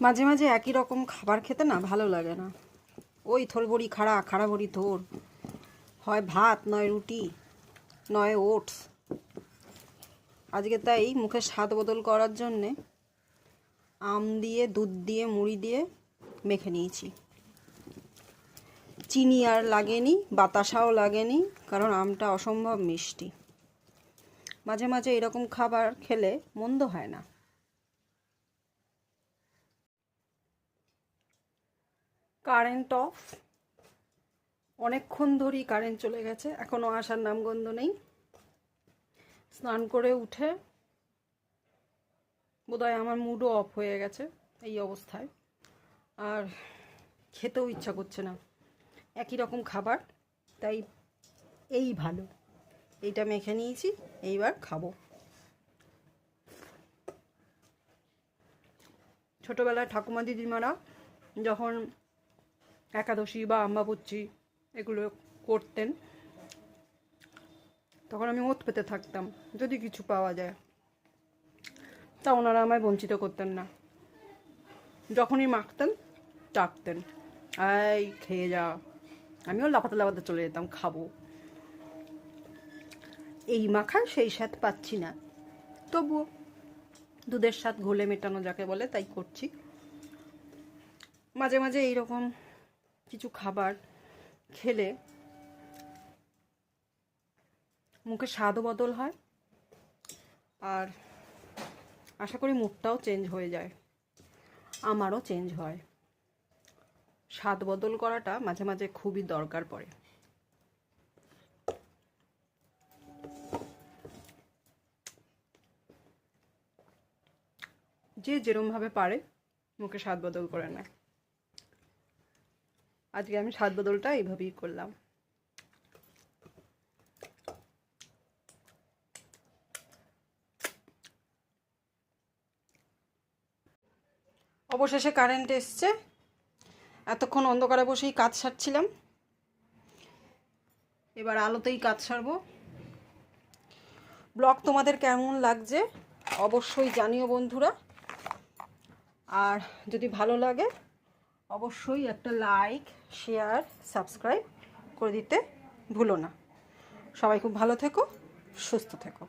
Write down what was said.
মাঝে মাঝে একই রকম খাবার খেতে না ভালো লাগে না। ওই থোল বড়ি খাড়া খাড়া বড়ি থোর। হয় ভাত, নয় রুটি, নয় ওটস। আজকে তাই মুখে স্বাদ বদল করার জন্যে আম দিয়ে, দুধ দিয়ে, মুড়ি দিয়ে মেখে নিয়েছি। চিনি আর লাগেনি, বাতাসাও লাগেনি, কারণ আমটা অসম্ভব মিষ্টি। মাঝে মাঝে এরকম খাবার খেলে মন্দ হয় না। কারেন্ট অফ অনেকক্ষণ ধরেই কারেন্ট চলে গেছে এখনও আসার নামগন্ধ নেই। স্নান করে উঠে বোধহয় আমার মুডও অফ হয়ে গেছে এই অবস্থায়। আর খেতেও ইচ্ছা করছে না। একই রকম খাবার, তাই এই ভালো। এইটা মেখে নিয়েছি, এইবার খাব। ছোটোবেলায় ঠাকুমা দিদিমারা যখন একাদশী বা আম্বাবচ্চি এগুলো করতেন। তখন আমি ওত পেতে থাকতাম, যদি কিছু পাওয়া যায়। তা ওনারা আমায় বঞ্চিত করতেন না। যখনই মাখতেন, ডাকতেন, এই, খেয়ে যা। আমিও লাফাতে লাফাতে চলে যেতাম, খাব। এই মাখা সেই স্বাদ পাচ্ছি না। তবুও দুধের স্বাদ ঘোলে মেটানো যাকে বলে, তাই করছি। মাঝে মাঝে এইরকম কিছু খাবার খেলে মুখে স্বাদও বদল হয় আর আশা করি মুখটাও চেঞ্জ হয়ে যায়, আমারও চেঞ্জ হয়। স্বাদ বদল করাটা মাঝে মাঝে খুবই দরকার পড়ে। যে যেরমভাবে পারে, মুখে স্বাদ বদল করে নেয়। আজকে আমি স্বাদ বদলটা এইভাবেই করলাম। অবশেষে কারেন্ট এসছে। এতক্ষণ অন্ধকারে বসেই কাজ সারছিলাম। এবার আলোতেই কাজ সারবো। ব্লগ তোমাদের কেমন লাগছে? অবশ্যই জানিও বন্ধুরা। আর যদি ভালো লাগে অবশ্যই একটা লাইক শেয়ার সাবস্ক্রাইব করে দিতে ভুলো না। সবাই খুব ভালো থেকো, সুস্থ থেকো।